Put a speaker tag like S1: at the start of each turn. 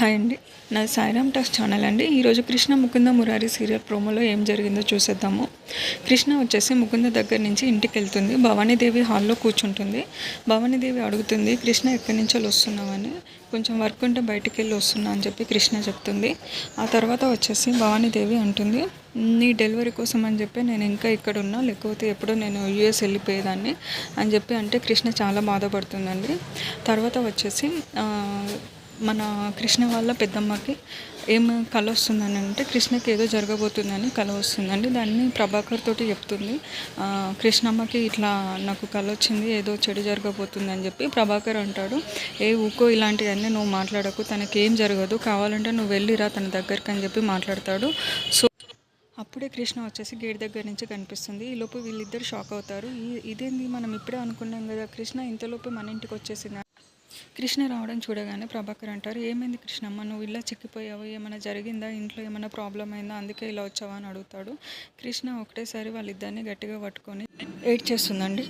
S1: Hi అండి. నా Sairam talks channel అండి. ఈరోజు కృష్ణ ముకుంద మురారి సీరియల్ ప్రోమోలో ఏం జరిగిందో చూసేద్దాము. కృష్ణ వచ్చేసి ముకుంద దగ్గర నుంచి ఇంటికి వెళ్తుంది. భవానీదేవి హాల్లో కూర్చుంటుంది. భవానీదేవి అడుగుతుంది కృష్ణ ఎక్కడి నుంచో వస్తున్నావని. కొంచెం వర్క్ ఉంటే బయటికి వెళ్ళి వస్తున్నా అని చెప్పి కృష్ణ చెప్తుంది. ఆ తర్వాత వచ్చేసి భవానీదేవి అంటుంది నీ డెలివరీ కోసం అని చెప్పి నేను ఇంకా ఇక్కడ ఉన్నా లేకపోతే ఎప్పుడో నేను యూఎస్ వెళ్ళిపోయేదాన్ని అని చెప్పి అంటే కృష్ణ చాలా బాధపడుతుందండి. తర్వాత వచ్చేసి మన కృష్ణ వాళ్ళ పెద్దమ్మకి ఏం కళ వస్తుందని అంటే కృష్ణకి ఏదో జరగబోతుందని కళ వస్తుందండి. దాన్ని ప్రభాకర్ తోటి చెప్తుంది. కృష్ణమ్మకి ఇట్లా నాకు కళ వచ్చింది ఏదో చెడు జరగబోతుందని చెప్పి ప్రభాకర్ అంటాడు. ఏ ఊకో ఇలాంటివన్నీ నువ్వు మాట్లాడకు తనకి ఏం జరగదు కావాలంటే నువ్వు వెళ్ళిరా తన దగ్గరికి అని చెప్పి మాట్లాడతాడు. సో అప్పుడే కృష్ణ వచ్చేసి గేట్ దగ్గర నుంచి కనిపిస్తుంది. ఈలోపు వీళ్ళిద్దరు షాక్ అవుతారు. ఇదేంది మనం ఇప్పుడే అనుకున్నాం కదా కృష్ణ ఇంతలోపు మన ఇంటికి వచ్చేసింది? కృష్ణ రావడం చూడగానే ప్రభాకర్ అంటారు ఏమైంది కృష్ణమ్మ? నువ్వు ఇలా చిక్కిపోయావు ఏమైనా జరిగిందా? ఇంట్లో ఏమైనా ప్రాబ్లం అయిందా? అందుకే ఇలా వచ్చావా? అని అడుగుతాడు. కృష్ణ ఒకటేసారి వాళ్ళిద్దరిని గట్టిగా పట్టుకొని ఏడ్ చేస్తుందండి